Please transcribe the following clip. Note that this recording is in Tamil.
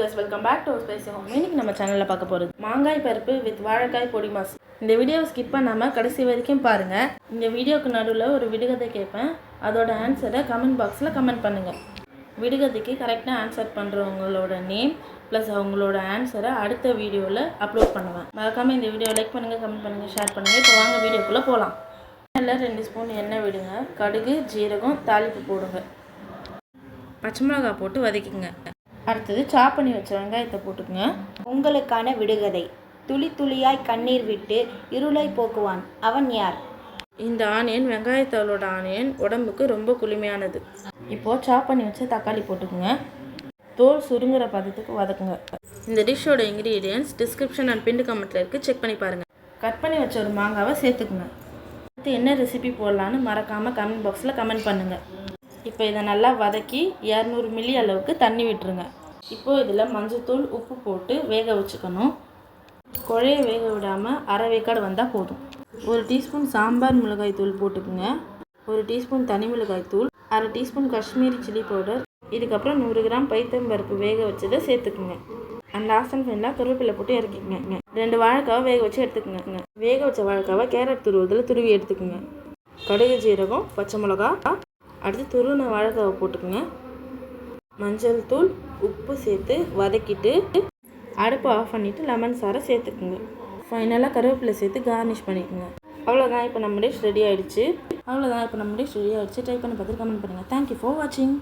Guys welcome back to spicy home இன்னைக்கு நம்ம சேனலில் பார்க்க போகிறது மாங்காய் பருப்பு வித் வாழைக்காய் பொடி மாஸ். இந்த வீடியோவை ஸ்கிப் பண்ணாமல் கடைசி வரைக்கும் பாருங்கள் இந்த வீடியோக்கு நடுவில் ஒரு விடுகதை கேட்பேன். அதோட ஆன்சரை கமெண்ட் பாக்ஸில் கமெண்ட் பண்ணுங்கள் விடுகதைக்கு கரெக்டாக ஆன்சர் பண்ணுறவங்களோட நேம் ப்ளஸ் அவங்களோட ஆன்சரை அடுத்த வீடியோவில் அப்லோட் பண்ணுவேன். மறக்காமல் இந்த வீடியோ லைக் பண்ணுங்கள் கமெண்ட் பண்ணுங்கள் ஷேர் பண்ணுங்கள் இப்போ வாங்க வீடியோக்குள்ளே போகலாம் எண்ணெயில் ரெண்டு ஸ்பூன் எண்ணெய் விடுங்க. கடுகு ஜீரகம் தாளிப்பு போடுங்க. பச்சை மிளகாய் போட்டு வதக்கிங்க. அடுத்தது சாப் பண்ணி வச்ச வெங்காயத்தை போட்டுக்குங்க. உங்களுக்கான விடுகதை. துளி துளியாய் கண்ணீர் விட்டு இருளை போக்குவான். அவன் யார்? இந்த ஆனியன் வெங்காயத்தோலோட ஆனியன் உடம்புக்கு ரொம்ப குளுமையானது. இப்போது சாப் பண்ணி வச்ச தக்காளி போட்டுக்குங்க. தோல் சுருங்குற பதத்துக்கு வதக்குங்க. இந்த டிஷ்ஷோட இன்க்ரீடியன்ஸ் டிஸ்கிரிப்ஷன் அண்ட் பிண்டு கமெண்ட்டில் இருக்குது செக் பண்ணி பாருங்கள் கட் பண்ணி வச்ச ஒரு மாங்காவை சேர்த்துக்குங்க. அடுத்து என்ன ரெசிபி போடலான்னு மறக்காமல் கமெண்ட் பாக்ஸில் கமெண்ட் பண்ணுங்கள் இப்போ இதை நல்லா வதக்கி இரநூறு மில்லி அளவுக்கு தண்ணி விட்டுருங்க. இப்போது இதில் மஞ்சள்தூள் உப்பு போட்டு வேக வச்சுக்கணும். குழைய வேக விடாமல் அரை வேக்காடு வந்தால் போதும். ஒரு டீஸ்பூன் சாம்பார் மிளகாய் தூள் போட்டுக்குங்க. ஒரு டீஸ்பூன் தனி மிளகாய் தூள் அரை டீஸ்பூன் காஷ்மீரி சில்லி பவுடர் இதுக்கப்புறம் நூறு கிராம் பைத்தம்பருப்பு வேக வச்சதை சேர்த்துக்குங்க. அண்ட் லாஸ்ட் அண்ட் ஃபைனலாக கருவேப்பிலை போட்டு இறக்கிக்கங்க. ரெண்டு வாழைக்காவை வேக வச்சு எடுத்துக்கோங்க. வேக வச்ச வாழைக்காவை கேரட் துருவதில் துருவி எடுத்துக்கோங்க. கடுகு ஜீரகம் பச்சை மிளகா அடுத்து துருவின வாழைக்காவை போட்டுக்கோங்க. மஞ்சள் தூள் உப்பு சேர்த்து வதக்கிட்டு அடுப்பை ஆஃப் பண்ணிவிட்டு லெமன் சாரை சேர்த்துக்குங்க. ஃபைனலாக கருவேப்பிலை சேர்த்து கார்னிஷ் பண்ணிக்கோங்க. அவ்வளோதான் இப்போ நம்ம டிஷ் ரெடி ஆகிடுச்சு அவ்வளோதான் இப்போ நம்ம டிஷ் ரெடி ஆகிடுச்சு ட்ரை பண்ணி பார்த்துட்டு கமெண்ட் பண்ணுங்கள் தேங்க்யூ ஃபார் வாட்சிங்